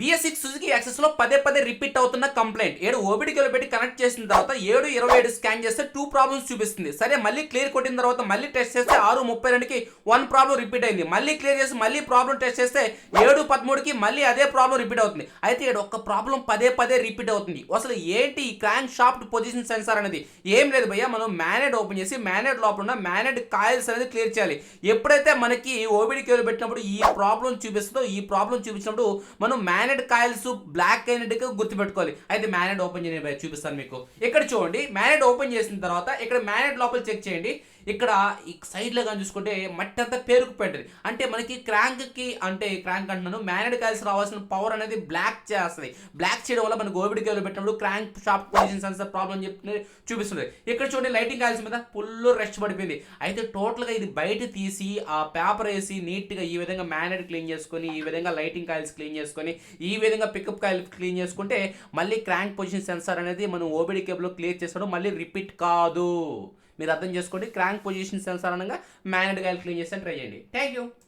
BS six Suzuki యాక్సెస్లో పదే పదే repeat అవుతున్న కంప్లైంట్ ఏడు ఓబిడికలో పెట్టి కనెక్ట్ చేసిన తర్వాత ఏడు ఇరవై ఏడు స్కాన్ చేస్తే టూ ప్రాబ్లమ్స్ చూపిస్తుంది. సరే మళ్ళీ క్లియర్ కొట్టిన తర్వాత మళ్ళీ టెస్ట్ చేస్తే ఆరు ముప్పై రెండుకి వన్ ప్రాబ్లం రిపీట్ అయింది. మళ్ళీ క్లియర్ చేసి మళ్ళీ ప్రాబ్లం టెస్ట్ చేస్తే ఏడు పదమూడుకి మళ్ళీ అదే ప్రాబ్లం రిపీట్ అవుతుంది. అయితే ఏడు ఒక్క ప్రాబ్లం పదే పదే రిపీట్ అవుతుంది. అసలు ఏంటి ఈ క్రాంక్ షాఫ్ట్ పొజిషన్ సెన్సార్ అనేది? ఏం లేదు భయ్య మనం మ్యానెడ్ ఓపెన్ చేసి మ్యానెడ్ లోపల ఉన్న మ్యానెడ్ కాయిల్స్ అనేది క్లియర్ చేయాలి. ఎప్పుడైతే మనకి ఓబిడి కేలు పెట్టినప్పుడు ఈ ప్రాబ్లం చూపిస్తుందో ఈ ప్రాబ్లం చూపించినప్పుడు మనం మ్యానెడ్ కాయిల్స్ బ్లాక్ అయినట్టుగా గుర్తుపెట్టుకోవాలి. అయితే మ్యానెడ్ ఓపెన్ చేయని చూపిస్తాను మీకు. ఇక్కడ చూడండి మ్యానెడ్ ఓపెన్ చేసిన తర్వాత ఇక్కడ మ్యానెడ్ లోపల చెక్ చేయండి. ఇక్కడ ఈ సైడ్లో కానీ చూసుకుంటే మట్టి అంతా పేరుకుపోయింటుంది అంటే మనకి క్రాంక్కి అంటే క్రాంక్ అంటున్నాను మ్యానెడ్ కాయిల్స్ రావాల్సిన పవర్ అనేది బ్లాక్ చేస్తుంది. బ్లాక్ చేయడం వల్ల మనకు ఓబిడి కేబుల్ పెట్టినప్పుడు crank shaft position sensor problem చెప్తుంది చూపిస్తుంది. ఇక్కడ చూడండి లైటింగ్ కాయిల్స్ మీద ఫుల్ రెస్ట్ పడిపోయింది. అయితే టోటల్గా ఇది బయట తీసి ఆ పేపర్ వేసి నీట్గా ఈ విధంగా మ్యానెడ్ క్లీన్ చేసుకొని ఈ విధంగా లైటింగ్ కాయిల్స్ క్లీన్ చేసుకొని ఈ విధంగా పికప్ కాయిల్ క్లీన్ చేసుకుంటే మళ్ళీ క్రాంక్ పొజిషన్ సెన్సార్ అనేది మనం ఓబిడి కేబుల్లో క్లియర్ చేస్తాడు మళ్ళీ రిపీట్ కాదు. మీరు అర్థం చేసుకోండి. క్రాంక్ పొజిషన్ సెన్సార్ అనగా మ్యానెడ్ కాయిల్ క్లీన్ చేస్తే ట్రై చేయండి. Thank you